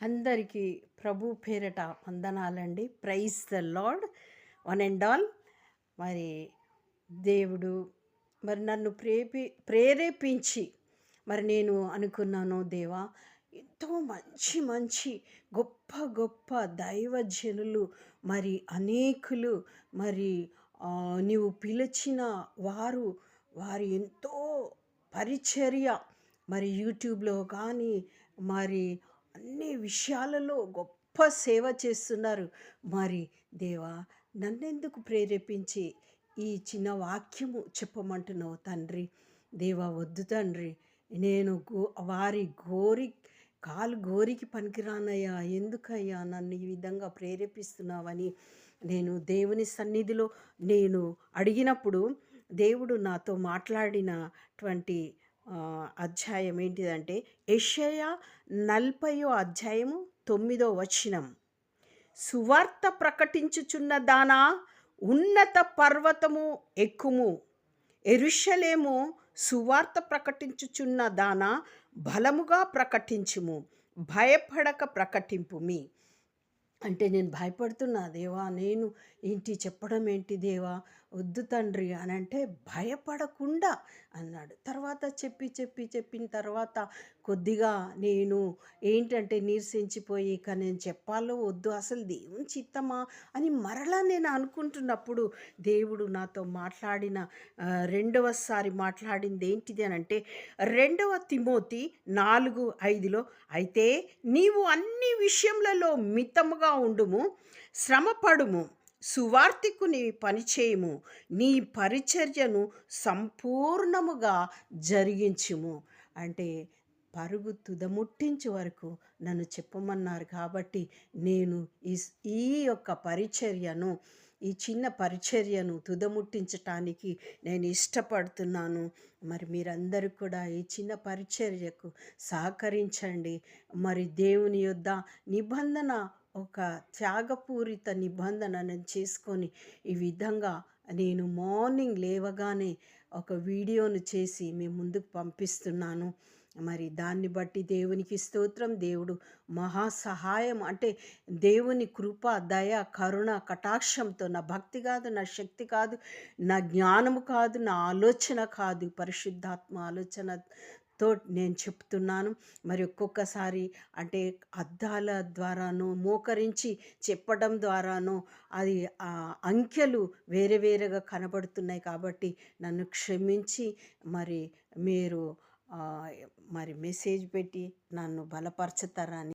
అందరికీ ప్రభు పేరట వందనాలండి. Praise the Lord. One and all. మరి దేవుడు మరి నన్ను ప్రేపి ప్రేరేపించి మరి నేను అనుకున్నాను దేవా ఎంతో మంచి మంచి గొప్ప గొప్ప దైవజనులు మరి అనేకులు మరి నీవు పిలిచిన వారు వారు ఎంతో పరిచర్య మరి యూట్యూబ్లో కానీ మరి అన్ని విషయాలలో గొప్ప సేవ చేస్తున్నారు. మరి దేవా నన్నెందుకు ప్రేరేపించి ఈ చిన్న వాక్యము చెప్పమంటున్నావు తండ్రి? దేవా వద్దు తండ్రి. నేను గో వారి గోరి కాలు గోరికి పనికిరానయ్యా. ఎందుకయ్యా నన్ను ఈ విధంగా ప్రేరేపిస్తున్నావని? నేను దేవుని సన్నిధిలో నేను అడిగినప్పుడు దేవుడు నాతో మాట్లాడినటువంటి అధ్యాయం ఏంటిదంటే యెషయా నలభయో అధ్యాయము తొమ్మిదో వచనం. సువార్త ప్రకటించుచున్న దానా ఉన్నత పర్వతము ఎక్కుము. ఎరుషలేము సువార్త ప్రకటించుచున్న దానా బలముగా ప్రకటించుము భయపడక ప్రకటింపు మీ అంటే నేను భయపడుతున్నా దేవా నేను ఏంటి చెప్పడం ఏంటి దేవా? వద్దు తండ్రి అని అంటే భయపడకుండా అన్నాడు. తర్వాత చెప్పి చెప్పి చెప్పిన తర్వాత కొద్దిగా నేను ఏంటంటే నీరసించిపోయి ఇక నేను చెప్పాలో వద్దు అసలు దేవుని చిత్తమా? అని మరలా నేను అనుకుంటున్నప్పుడు దేవుడు నాతో మాట్లాడిన రెండవసారి మాట్లాడింది ఏంటిది అని అంటే రెండవ తిమోతి నాలుగు ఐదులో అయితే నీవు అన్ని విషయములలో మితముగా ఉండుము శ్రమపడుము సువార్తికుని పనిచేయము నీ పరిచర్యను సంపూర్ణముగా జరిగించుము. అంటే పరుగు తుదముట్టించే వరకు నన్ను చెప్పమన్నారు కాబట్టి నేను ఈ ఈ యొక్క పరిచర్యను ఈ చిన్న పరిచర్యను తుదముట్టించటానికి నేను ఇష్టపడుతున్నాను. మరి మీరందరూ కూడా ఈ చిన్న పరిచర్యకు సహకరించండి. మరి దేవుని యొద్ద నిబంధన ఒక త్యాగపూరిత నిబంధనను చేసుకొని ఈ విధంగా నేను మార్నింగ్ లేవగానే ఒక వీడియోను చేసి మీ ముందుకు పంపిస్తున్నాను. మరి దాన్ని బట్టి దేవునికి స్తోత్రం. దేవుడు మహా సహాయం. అంటే దేవుని కృప దయ కరుణ కటాక్షంతో నా భక్తి కాదు నా శక్తి కాదు నా జ్ఞానము కాదు నా ఆలోచన కాదు. పరిశుద్ధాత్మ ఆలోచన తో నేను చెప్తున్నాను. మరి ఒక్కొక్కసారి అంటే అద్దాల ద్వారానో మోకరించి చెప్పడం ద్వారానో అది ఆ అంకెలు వేరే వేరేగా కనబడుతున్నాయి కాబట్టి నన్ను క్షమించి మరి మీరు మరి మెసేజ్ పెట్టి నన్ను బలపరచుతారని